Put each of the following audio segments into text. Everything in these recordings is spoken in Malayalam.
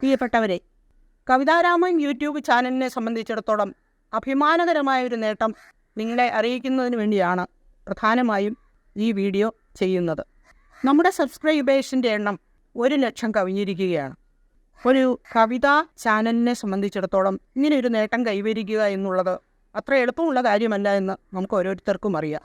പ്രിയപ്പെട്ടവരെ കവിതാരാമൻ യൂട്യൂബ് ചാനലിനെ സംബന്ധിച്ചിടത്തോളം അഭിമാനകരമായ ഒരു നേട്ടം നിങ്ങളെ അറിയിക്കുന്നതിന് വേണ്ടിയാണ് പ്രധാനമായും ഈ വീഡിയോ ചെയ്യുന്നത്. നമ്മുടെ സബ്സ്ക്രൈബേഴ്സിന്റെ എണ്ണം ഒരു ലക്ഷം കവിഞ്ഞിരിക്കുകയാണ്. ഒരു കവിതാ ചാനലിനെ സംബന്ധിച്ചിടത്തോളം ഇങ്ങനെ ഒരു നേട്ടം കൈവരിക്കുക എന്നുള്ളത് അത്ര എളുപ്പമുള്ള കാര്യമല്ല എന്ന് നമുക്ക് ഓരോരുത്തർക്കും അറിയാം.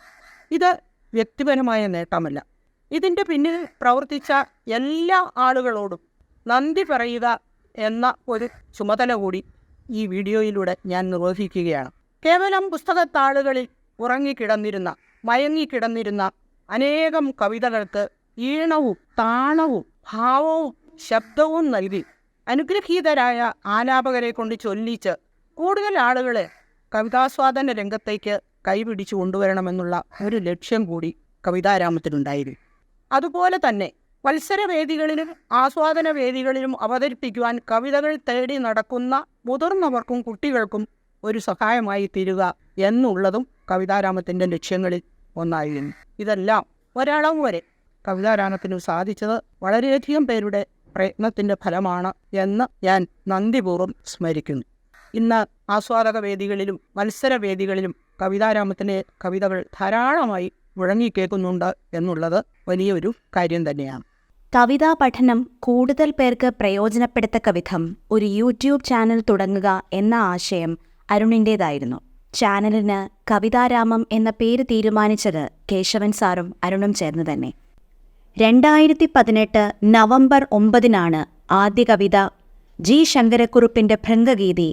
ഇത് വ്യക്തിപരമായ നേട്ടമല്ല. ഇതിന്റെ പിന്നിൽ പ്രവർത്തിച്ച എല്ലാ ആളുകളോടും നന്ദി പറയുക എന്ന ഒരു ചുമതല കൂടി ഈ വീഡിയോയിലൂടെ ഞാൻ നിർവഹിക്കുകയാണ്. കേവലം പുസ്തകത്താളുകളിൽ ഉറങ്ങിക്കിടന്നിരുന്ന മയങ്ങിക്കിടന്നിരുന്ന അനേകം കവിതകൾക്ക് ഈണവും താളവും ഭാവവും ശബ്ദവും നൽകി അനുഗ്രഹീതരായ ആലാപകരെ കൊണ്ട് ചൊല്ലിച്ച് കൂടുതൽ ആളുകളെ കവിതാസ്വാദന രംഗത്തേക്ക് കൈപിടിച്ചു കൊണ്ടുവരണമെന്നുള്ള ഒരു ലക്ഷ്യം കൂടി കവിതാരാമത്തിനുണ്ടായിരുന്നു അതുപോലെ തന്നെ മത്സരവേദികളിലും ആസ്വാദന വേദികളിലും അവതരിപ്പിക്കുവാൻ കവിതകൾ തേടി നടക്കുന്ന മുതിർന്നവർക്കും കുട്ടികൾക്കും ഒരു സഹായമായി തീരുക എന്നുള്ളതും കവിതാരാമത്തിന്റെ ലക്ഷ്യങ്ങളിൽ ഒന്നായിരുന്നു. ഇതെല്ലാം ഒരളവ് വരെ കവിതാരാമത്തിന് സാധിച്ചത് വളരെയധികം പേരുടെ പ്രയത്നത്തിന്റെ ഫലമാണ് എന്ന് ഞാൻ നന്ദിപൂർവം സ്മരിക്കുന്നു. ഇന്ന് ആസ്വാദക വേദികളിലും മത്സരവേദികളിലും കവിതാരാമത്തിന്റെ കവിതകൾ ധാരാളമായി മുഴങ്ങിക്കേക്കുന്നുണ്ട് എന്നുള്ളത് വലിയൊരു കാര്യം തന്നെയാണ്. കവിതാ പഠനം കൂടുതൽ പേർക്ക് പ്രയോജനപ്പെടുത്തക്ക വിധം ഒരു യൂട്യൂബ് ചാനൽ തുടങ്ങുക എന്ന ആശയം അരുണിന്റേതായിരുന്നു ചാനലിന് കവിതാരാമം എന്ന പേര് തീരുമാനിച്ചത് കേശവൻ സാറും അരുണും ചേർന്ന് തന്നെ. രണ്ടായിരത്തി പതിനെട്ട് നവംബർ ഒമ്പതിനാണ് ആദ്യ കവിത ജി ശങ്കരക്കുറുപ്പിന്റെ ഭൃംഗഗീതി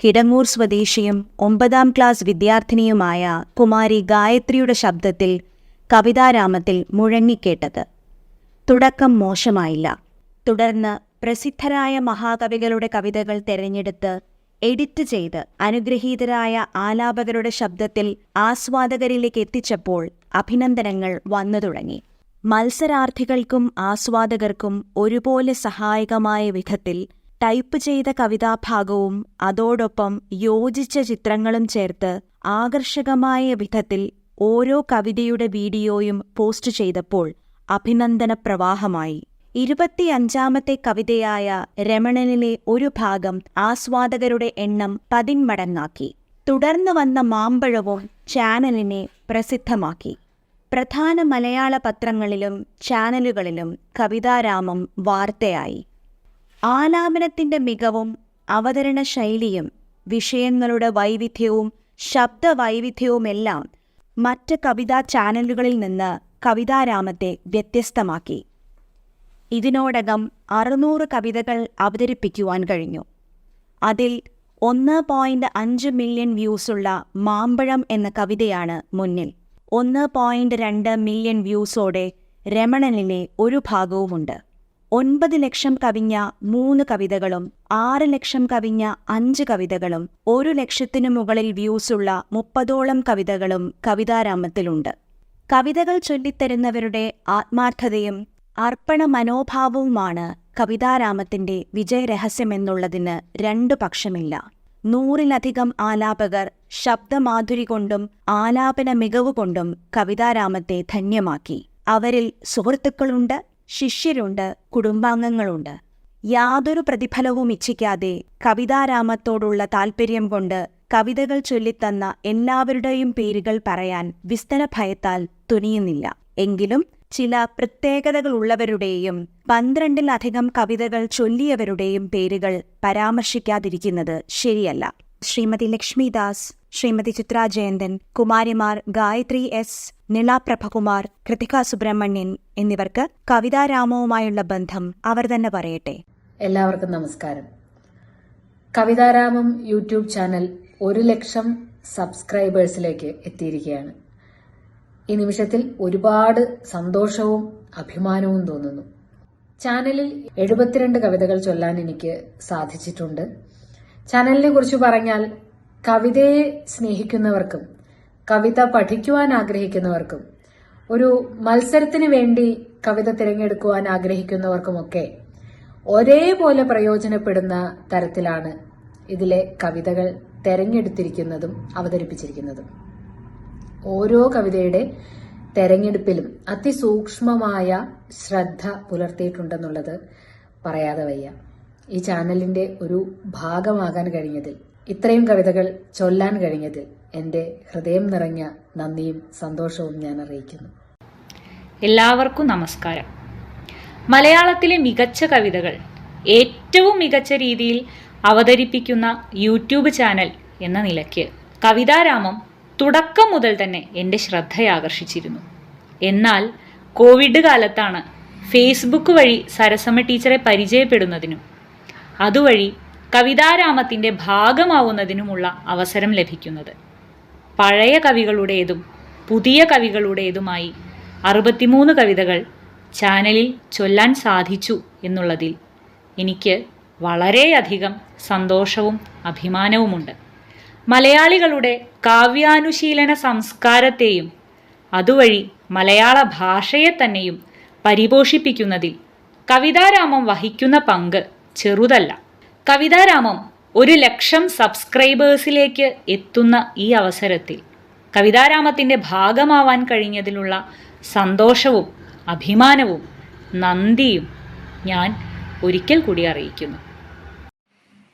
കിടങ്ങൂർ സ്വദേശിയും ഒമ്പതാം ക്ലാസ് വിദ്യാർത്ഥിനിയുമായ കുമാരി ഗായത്രിയുടെ ശബ്ദത്തിൽ കവിതാരാമത്തിൽ മുഴങ്ങിക്കേട്ടത്. തുടക്കം മോശമായില്ല. തുടർന്ന് പ്രസിദ്ധരായ മഹാകവികളുടെ കവിതകൾ തെരഞ്ഞെടുത്ത് എഡിറ്റ് ചെയ്ത് അനുഗ്രഹീതരായ ആലാപകരുടെ ശബ്ദത്തിൽ ആസ്വാദകരിലേക്ക് എത്തിച്ചപ്പോൾ അഭിനന്ദനങ്ങൾ വന്നു തുടങ്ങി. മത്സരാർത്ഥികൾക്കും ആസ്വാദകർക്കും ഒരുപോലെ സഹായകമായ വിധത്തിൽ ടൈപ്പ് ചെയ്ത കവിതാഭാഗവും അതോടൊപ്പം യോജിച്ച ചിത്രങ്ങളും ചേർത്ത് ആകർഷകമായ വിധത്തിൽ ഓരോ കവിതയുടെ വീഡിയോയും പോസ്റ്റ് ചെയ്തപ്പോൾ അഭിനന്ദന പ്രവാഹമായി ഇരുപത്തിയഞ്ചാമത്തെ കവിതയായ രമണനിലെ ഒരു ഭാഗം ആസ്വാദകരുടെ എണ്ണം പതിന്മടങ്ങാക്കി. തുടർന്നു വന്ന മാമ്പഴവും ചാനലിനെ പ്രസിദ്ധമാക്കി. പ്രധാന മലയാള പത്രങ്ങളിലും ചാനലുകളിലും കവിതാരാമം വാർത്തയായി. ആലാപനത്തിന്റെ മികവും അവതരണ ശൈലിയും വിഷയങ്ങളുടെ വൈവിധ്യവും ശബ്ദവൈവിധ്യവുമെല്ലാം മറ്റ് കവിതാ ചാനലുകളിൽ നിന്ന് കവിതാരാമത്തെ വ്യത്യസ്തമാക്കി. ഇതിനോടകം അറുന്നൂറ് കവിതകൾ അവതരിപ്പിക്കുവാൻ കഴിഞ്ഞു. അതിൽ ഒന്ന് പോയിന്റ് അഞ്ച് മില്യൺ വ്യൂസുള്ള മാമ്പഴം എന്ന കവിതയാണ് മുന്നിൽ. ഒന്ന് പോയിന്റ് രണ്ട് മില്യൺ വ്യൂസോടെ രമണനിലെ ഒരു ഭാഗവുമുണ്ട്. ഒൻപത് ലക്ഷം കവിഞ്ഞ മൂന്ന് കവിതകളും ആറ് ലക്ഷം കവിഞ്ഞ അഞ്ച് കവിതകളും ഒരു ലക്ഷത്തിനു മുകളിൽ വ്യൂസുള്ള മുപ്പതോളം കവിതകളും കവിതാരാമത്തിലുണ്ട്. കവിതകൾ ചൊല്ലിത്തരുന്നവരുടെ ആത്മാർത്ഥതയും അർപ്പണ മനോഭാവവുമാണ് കവിതാരാമത്തിന്റെ വിജയരഹസ്യമെന്നുള്ളതിന് രണ്ടു പക്ഷമില്ല. നൂറിലധികം ആലാപകർ ശബ്ദമാധുരി കൊണ്ടും ആലാപന മികവ് കൊണ്ടും കവിതാരാമത്തെ ധന്യമാക്കി. അവരിൽ സുഹൃത്തുക്കളുണ്ട് ശിഷ്യരുണ്ട് കുടുംബാംഗങ്ങളുണ്ട്. യാതൊരു പ്രതിഫലവും ഇച്ഛിക്കാതെ കവിതാരാമത്തോടുള്ള താൽപ്പര്യം കൊണ്ട് കവിതകൾ ചൊല്ലിത്തന്ന എല്ലാവരുടെയും പേരുകൾ പറയാൻ വിസ്തര ഭയത്താൽ തുനിയുന്നില്ല. എങ്കിലും ചില പ്രത്യേകതകളുള്ളവരുടെയും പന്ത്രണ്ടിലധികം കവിതകൾ ചൊല്ലിയവരുടെയും പേരുകൾ പരാമർശിക്കാതിരിക്കുന്നത് ശരിയല്ല. ശ്രീമതി ലക്ഷ്മിദാസ് ശ്രീമതി ചിത്രാ ജയന്തൻ കുമാരിമാർ ഗായത്രി എസ് നിള പ്രഭകുമാർ കൃതിക സുബ്രഹ്മണ്യൻ എന്നിവർക്ക് കവിതാരാമവുമായുള്ള ബന്ധം അവർ തന്നെ പറയട്ടെ. എല്ലാവർക്കും നമസ്കാരം. കവിതാരാമം യൂട്യൂബ് ചാനൽ ഒരു ലക്ഷം സബ്സ്ക്രൈബേഴ്സിലേക്ക് എത്തിയിരിക്കുകയാണ്. ഈ നിമിഷത്തിൽ ഒരുപാട് സന്തോഷവും അഭിമാനവും തോന്നുന്നു. ചാനലിൽ എഴുപത്തിരണ്ട് കവിതകൾ ചൊല്ലാൻ എനിക്ക് സാധിച്ചിട്ടുണ്ട്. ചാനലിനെ കുറിച്ച് പറഞ്ഞാൽ കവിതയെ സ്നേഹിക്കുന്നവർക്കും കവിത പഠിക്കുവാൻ ആഗ്രഹിക്കുന്നവർക്കും ഒരു മത്സരത്തിന് വേണ്ടി കവിത തിരഞ്ഞെടുക്കുവാൻ ആഗ്രഹിക്കുന്നവർക്കുമൊക്കെ ഒരേപോലെ പ്രയോജനപ്പെടുന്ന തരത്തിലാണ് ഇതിലെ കവിതകൾ. തെരഞ്ഞെടുത്തിരിക്കുന്നതും അവതരിപ്പിച്ചിരിക്കുന്നതും. ഓരോ കവിതയുടെ തെരഞ്ഞെടുപ്പിലും അതിസൂക്ഷ്മമായ ശ്രദ്ധ പുലർത്തിയിട്ടുണ്ടെന്നുള്ളത് പറയാതെ വയ്യ. ഈ ചാനലിന്റെ ഒരു ഭാഗമാകാൻ കഴിഞ്ഞതിൽ ഇത്രയും കവിതകൾ ചൊല്ലാൻ കഴിഞ്ഞതിൽ എന്റെ ഹൃദയം നിറഞ്ഞ നന്ദിയും സന്തോഷവും ഞാൻ അറിയിക്കുന്നു. എല്ലാവർക്കും നമസ്കാരം. മലയാളത്തിലെ മികച്ച കവിതകൾ ഏറ്റവും മികച്ച രീതിയിൽ അവതരിപ്പിക്കുന്ന യൂട്യൂബ് ചാനൽ എന്ന നിലയ്ക്ക് കവിതാരാമം തുടക്കം മുതൽ തന്നെ എന്റെ ശ്രദ്ധയാകർഷിച്ചിരുന്നു എന്നാൽ കോവിഡ് കാലത്താണ് ഫേസ്ബുക്ക് വഴി സരസമ്മ ടീച്ചറെ പരിചയപ്പെടുന്നതിനും അതുവഴി കവിതാരാമത്തിന്റെ ഭാഗമാവുന്നതിനുമുള്ള അവസരം ലഭിക്കുന്നത്. പഴയ കവികളുടേതും പുതിയ കവികളുടേതുമായി അറുപത്തിമൂന്ന് കവിതകൾ ചാനലിൽ ചൊല്ലാൻ സാധിച്ചു എന്നുള്ളതിൽ എനിക്ക് വളരെയധികം സന്തോഷവും അഭിമാനവുമുണ്ട്. മലയാളികളുടെ കാവ്യാനുശീലന സംസ്കാരത്തെയും അതുവഴി മലയാള ഭാഷയെ തന്നെയും പരിപോഷിപ്പിക്കുന്നതിൽ കവിതാരാമം വഹിക്കുന്ന പങ്ക് ചെറുതല്ല. കവിതാരാമം ഒരു ലക്ഷം സബ്സ്ക്രൈബേഴ്സിലേക്ക് എത്തുന്ന ഈ അവസരത്തിൽ കവിതാരാമത്തിന്റെ ഭാഗമാവാൻ കഴിഞ്ഞതിലുള്ള സന്തോഷവും അഭിമാനവും നന്ദിയും ഞാൻ ഒരിക്കൽ കൂടി അറിയിക്കുന്നു.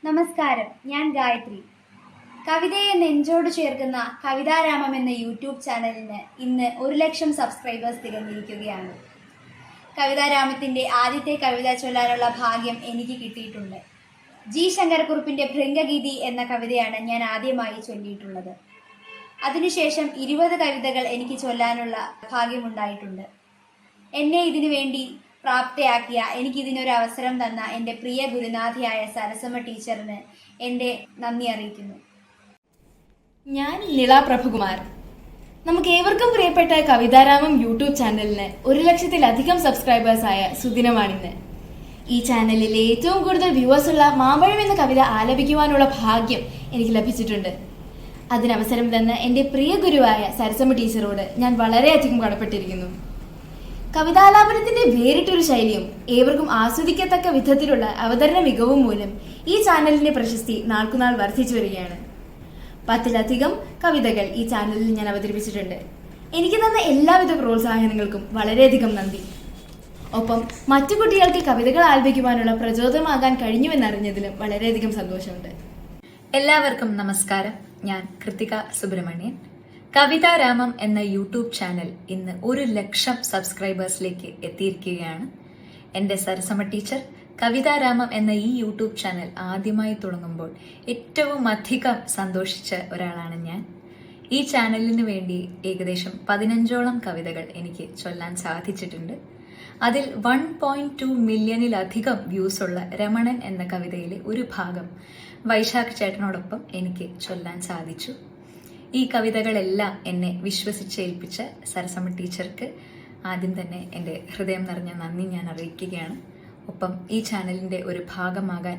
നമസ്കാരം ഞാൻ ഗായത്രി. കവിതയെ നെഞ്ചോട് ചേർക്കുന്ന കവിതാരാമം എന്ന യൂട്യൂബ് ചാനലിന് ഇന്ന് ഒരു ലക്ഷം സബ്സ്ക്രൈബേഴ്സ് തികഞ്ഞിരിക്കുകയാണ് കവിതാരാമത്തിന്റെ ആദ്യത്തെ കവിത ചൊല്ലാനുള്ള ഭാഗ്യം എനിക്ക് കിട്ടിയിട്ടുണ്ട്. ജി ശങ്കരക്കുറുപ്പിന്റെ ഭൃംഗഗീതി എന്ന കവിതയാണ് ഞാൻ ആദ്യമായി ചൊല്ലിയിട്ടുള്ളത്. അതിനുശേഷം ഇരുപത് കവിതകൾ എനിക്ക് ചൊല്ലാനുള്ള ഭാഗ്യമുണ്ടായിട്ടുണ്ട് എന്നെ ഇതിനു വേണ്ടി പ്രാപ്തയാക്കിയ എനിക്കിതിനൊരു അവസരം തന്ന എന്റെ പ്രിയ ഗുരുനാഥിയായ സരസമ്മ ടീച്ചറിന് എന്റെ നന്ദി അറിയിക്കുന്നു. ഞാൻ നിള പ്രഭുകുമാർ. നമുക്ക് ഏവർക്കും പ്രിയപ്പെട്ട കവിതാരാമം യൂട്യൂബ് ചാനലിന് ഒരു ലക്ഷത്തിലധികം സബ്സ്ക്രൈബേഴ്സ് ആയ സുദിനമാണിന്ന്. ഈ ചാനലിൽ ഏറ്റവും കൂടുതൽ വ്യൂവേഴ്സ് ഉള്ള മാമ്പഴം എന്ന കവിത ആലപിക്കുവാനുള്ള ഭാഗ്യം എനിക്ക് ലഭിച്ചിട്ടുണ്ട്. അതിനവസരം തന്ന എന്റെ പ്രിയ ഗുരുവായ സരസമ്മ ടീച്ചറോട് ഞാൻ വളരെയധികം കടപ്പെട്ടിരിക്കുന്നു. കവിതാലാപനത്തിന്റെ വേറിട്ടൊരു ശൈലിയും ഏവർക്കും ആസ്വദിക്കത്തക്ക വിധത്തിലുള്ള അവതരണ മികവും മൂലം ഈ ചാനലിന്റെ പ്രശസ്തി നാൾക്കുനാൾ വർദ്ധിച്ചു വരികയാണ്. പത്തിലധികം കവിതകൾ ഈ ചാനലിൽ ഞാൻ അവതരിപ്പിച്ചിട്ടുണ്ട്. എനിക്ക് തന്ന എല്ലാവിധ പ്രോത്സാഹനങ്ങൾക്കും വളരെയധികം നന്ദി. ഒപ്പം മറ്റു കുട്ടികൾക്ക് കവിതകൾ ആലപിക്കുവാനുള്ള പ്രചോദനമാകാൻ കഴിഞ്ഞുവെന്നറിഞ്ഞതിലും വളരെയധികം സന്തോഷമുണ്ട്. എല്ലാവർക്കും നമസ്കാരം. ഞാൻ കൃത്തിക സുബ്രഹ്മണ്യൻ. കവിതാരാമം എന്ന യൂട്യൂബ് ചാനൽ ഇന്ന് ഒരു ലക്ഷം സബ്സ്ക്രൈബേഴ്സിലേക്ക് എത്തിയിരിക്കുകയാണ്. എന്റെ സരസമ ടീച്ചർ കവിതാരാമം എന്ന ഈ യൂട്യൂബ് ചാനൽ ആദ്യമായി തുടങ്ങുമ്പോൾ ഏറ്റവും അധികം സന്തോഷിച്ച ഒരാളാണ് ഞാൻ. ഈ ചാനലിന് വേണ്ടി ഏകദേശം പതിനഞ്ചോളം കവിതകൾ എനിക്ക് ചൊല്ലാൻ സാധിച്ചിട്ടുണ്ട്. അതിൽ വൺ പോയിന്റ് ടു മില്യണിലധികം വ്യൂസ് ഉള്ള രമണൻ എന്ന കവിതയിലെ ഒരു ഭാഗം വൈശാഖ് ചേട്ടനോടൊപ്പം എനിക്ക് ചൊല്ലാൻ സാധിച്ചു. ഈ കവിതകളെല്ലാം എന്നെ വിശ്വസിച്ചേൽപ്പിച്ച സരസമ്മ ടീച്ചർക്ക് ആദ്യം തന്നെ എന്റെ ഹൃദയം നിറഞ്ഞ നന്ദി ഞാൻ അറിയിക്കുകയാണ്. ഒപ്പം ഈ ചാനലിന്റെ ഒരു ഭാഗമാകാൻ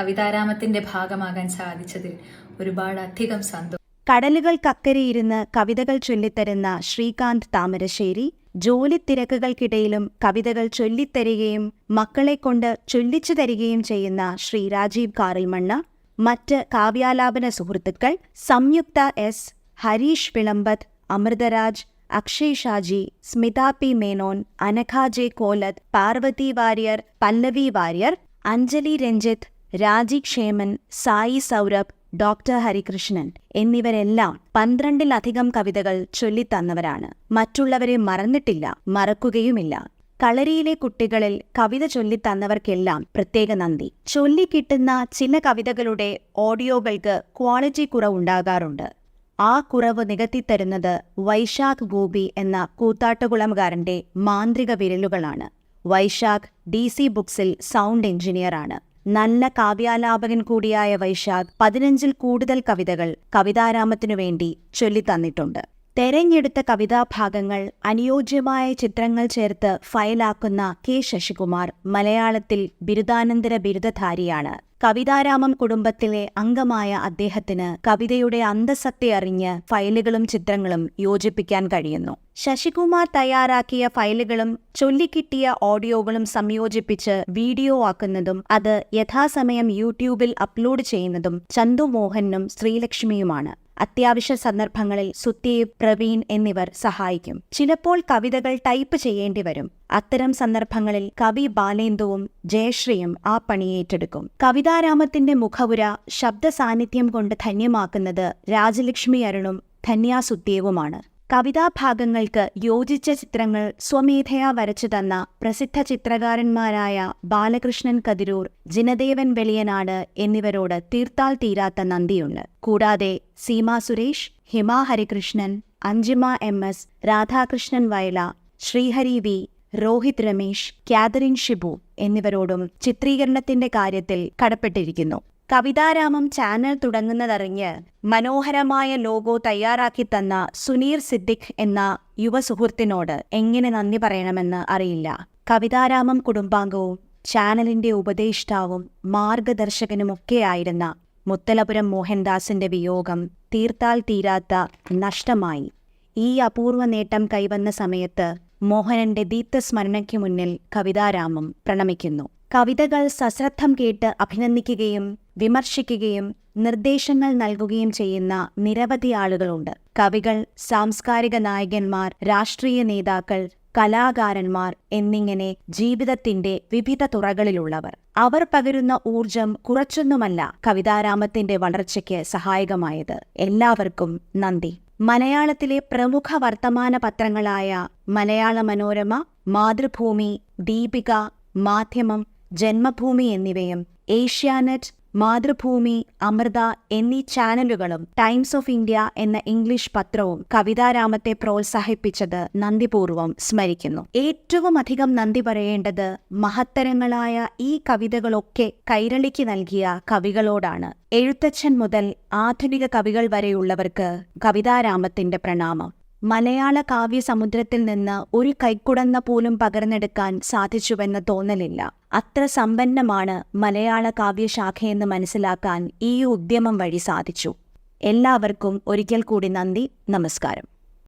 കവിതാരാമത്തിന്റെ ഭാഗമാകാൻ സാധിച്ചതിൽ ഒരുപാട് അധികം സന്തോഷം. കടലുകൾക്കക്കരെയിരുന്ന് കവിതകൾ ചൊല്ലിത്തരുന്ന ശ്രീകാന്ത് താമരശ്ശേരി ജോലി തിരക്കുകൾക്കിടയിലും കവിതകൾ ചൊല്ലിത്തരികയും മക്കളെക്കൊണ്ട് ചൊല്ലിച്ചു തരികയും ചെയ്യുന്ന ശ്രീ രാജീവ് കാറിൽമണ്ണ മറ്റ് കാവ്യാലാപന സുഹൃത്തുക്കൾ Samyuktha S. Harish Vilambath Amritharaj Akshay Shaji Smitha P Menon Anagha J Kolath Parvathy Warrier Pallavi Warrier Anjali Ranjith Raji Kshemen Sai Saurabh doctor Harikrishnan എന്നിവരെല്ലാം പന്ത്രണ്ടിലധികം കവിതകൾ ചൊല്ലിത്തന്നവരാണ്. മറ്റുള്ളവരെ മറന്നിട്ടില്ല മറക്കുകയുമില്ല. കളരിയിലെ കുട്ടികളിൽ കവിത ചൊല്ലിത്തന്നവർക്കെല്ലാം പ്രത്യേക നന്ദി. ചൊല്ലിക്കിട്ടുന്ന ചില കവിതകളുടെ ഓഡിയോകൾക്ക് ക്വാളിറ്റി കുറവുണ്ടാകാറുണ്ട്. ആ കുറവ് നികത്തിത്തരുന്നത് വൈശാഖ് ഗോപി എന്ന കൂത്താട്ടുകുളംകാരന്റെ മാന്ത്രിക വിരലുകളാണ്. വൈശാഖ് ഡി സി ബുക്സിൽ സൗണ്ട് എഞ്ചിനീയറാണ് നല്ല കാവ്യാലാപകൻ കൂടിയായ വൈശാഖ് പതിനഞ്ചിൽ കൂടുതൽ കവിതകൾ കവിതാരാമത്തിനു വേണ്ടി ചൊല്ലിത്തന്നിട്ടുണ്ട്. തെരഞ്ഞെടുത്ത കവിതാഭാഗങ്ങൾ അനുയോജ്യമായ ചിത്രങ്ങൾ ചേർത്ത് ഫയലാക്കുന്ന കെ ശശികുമാർ മലയാളത്തിൽ ബിരുദാനന്തര ബിരുദധാരിയാണ്. കവിതാരാമം കുടുംബത്തിലെ അംഗമായ അദ്ദേഹത്തിന് കവിതയുടെ അന്തസത്തെ അറിഞ്ഞ് ഫയലുകളും ചിത്രങ്ങളും യോജിപ്പിക്കാൻ കഴിയുന്നു. ശശികുമാർ തയ്യാറാക്കിയ ഫയലുകളും ചൊല്ലിക്കിട്ടിയ ഓഡിയോകളും സംയോജിപ്പിച്ച് വീഡിയോ ആക്കുന്നതും അത് യഥാസമയം യൂട്യൂബിൽ അപ്ലോഡ് ചെയ്യുന്നതും ചന്തു മോഹനും ശ്രീലക്ഷ്മിയുമാണ്. അത്യാവശ്യ സന്ദർഭങ്ങളിൽ സുത്തീവ് പ്രവീൺ എന്നിവർ സഹായിക്കും. ചിലപ്പോൾ കവിതകൾ ടൈപ്പ് ചെയ്യേണ്ടി വരും. അത്തരം സന്ദർഭങ്ങളിൽ കവി ബാലേന്ദുവും ജയശ്രീയും ആ പണി ഏറ്റെടുക്കും. കവിതാരാമത്തിന്റെ മുഖപുര ശബ്ദ സാന്നിധ്യം കൊണ്ട് ധന്യമാക്കുന്നത് രാജലക്ഷ്മി അരുണും ധന്യ സുത്തേവുമാണ് കവിതാഭാഗങ്ങൾക്ക് യോജിച്ച ചിത്രങ്ങൾ സ്വമേധയാ വരച്ചു തന്ന പ്രസിദ്ധ ചിത്രകാരന്മാരായ ബാലകൃഷ്ണൻ കതിരൂർ ജിനദേവൻ വെളിയനാട് എന്നിവരോട് തീർത്താൽ തീരാത്ത നന്ദിയുണ്ട്. കൂടാതെ Seema Suresh Hima Harikrishnan Anjima M S Radhakrishnan Vayala Sreehari V Rohith Ramesh Catherine Shibu എന്നിവരോടും ചിത്രീകരണത്തിന്റെ കാര്യത്തിൽ കടപ്പെട്ടിരിക്കുന്നു. കവിതാരാമം ചാനൽ തുടങ്ങുന്നതറിഞ്ഞ് മനോഹരമായ ലോഗോ തയ്യാറാക്കി തന്ന സുനീർ സിദ്ദിഖ് എന്ന യുവസുഹൃത്തിനോട് എങ്ങനെ നന്ദി പറയണമെന്ന് അറിയില്ല. കവിതാരാമം കുടുംബാംഗവും ചാനലിന്റെ ഉപദേഷ്ടാവും മാർഗദർശകനുമൊക്കെയായിരുന്ന മുത്തലപുരം മോഹൻദാസിന്റെ വിയോഗം തീർത്താൽ തീരാത്ത നഷ്ടമായി. ഈ അപൂർവ നേട്ടം കൈവന്ന സമയത്ത് മോഹനന്റെ ദീപ്തസ്മരണയ്ക്കു മുന്നിൽ കവിതാരാമം പ്രണമിക്കുന്നു. കവിതകൾ സശ്രദ്ധം കേട്ട് അഭിനന്ദിക്കുകയും വിമർശിക്കുകയും നിർദ്ദേശങ്ങൾ നൽകുകയും ചെയ്യുന്ന നിരവധി ആളുകളുണ്ട്. കവികൾ സാംസ്കാരിക നായകന്മാർ രാഷ്ട്രീയ നേതാക്കൾ കലാകാരന്മാർ എന്നിങ്ങനെ ജീവിതത്തിന്റെ വിവിധ തുറകളിലുള്ളവർ. അവർ പകരുന്ന ഊർജം കുറച്ചൊന്നുമല്ല കവിതാരാമത്തിന്റെ വളർച്ചയ്ക്ക് സഹായകമായത്. എല്ലാവർക്കും നന്ദി. മലയാളത്തിലെ പ്രമുഖ വർത്തമാന പത്രങ്ങളായ മലയാള മനോരമ മാതൃഭൂമി ദീപിക മാധ്യമം ജന്മഭൂമി എന്നിവയും ഏഷ്യാനെറ്റ് മാതൃഭൂമി അമൃത എന്നീ ചാനലുകളും ടൈംസ് ഓഫ് ഇന്ത്യ എന്ന ഇംഗ്ലീഷ് പത്രവും കവിതാരാമത്തെ പ്രോത്സാഹിപ്പിച്ചത് നന്ദിപൂർവം സ്മരിക്കുന്നു. ഏറ്റവും അധികം നന്ദി പറയേണ്ടത് മഹത്തരങ്ങളായ ഈ കവിതകളൊക്കെ കൈരളിക്ക് നൽകിയ കവികളോടാണ്. എഴുത്തച്ഛൻ മുതൽ ആധുനിക കവികൾ വരെയുള്ളവർക്ക് കവിതാരാമത്തിന്റെ പ്രണാമം. മലയാള കാവ്യ സമുദ്രത്തിൽ നിന്ന് ഒരു കൈക്കുടന്ന പോലും പകർന്നെടുക്കാൻ സാധിച്ചുവെന്ന് തോന്നലില്ല. അത്ര സമ്പന്നമാണ് മലയാള കാവ്യശാഖയെന്ന് മനസ്സിലാക്കാൻ ഈ ഉദ്യമം വഴി സാധിച്ചു. എല്ലാവർക്കും ഒരിക്കൽ കൂടി നന്ദി നമസ്കാരം.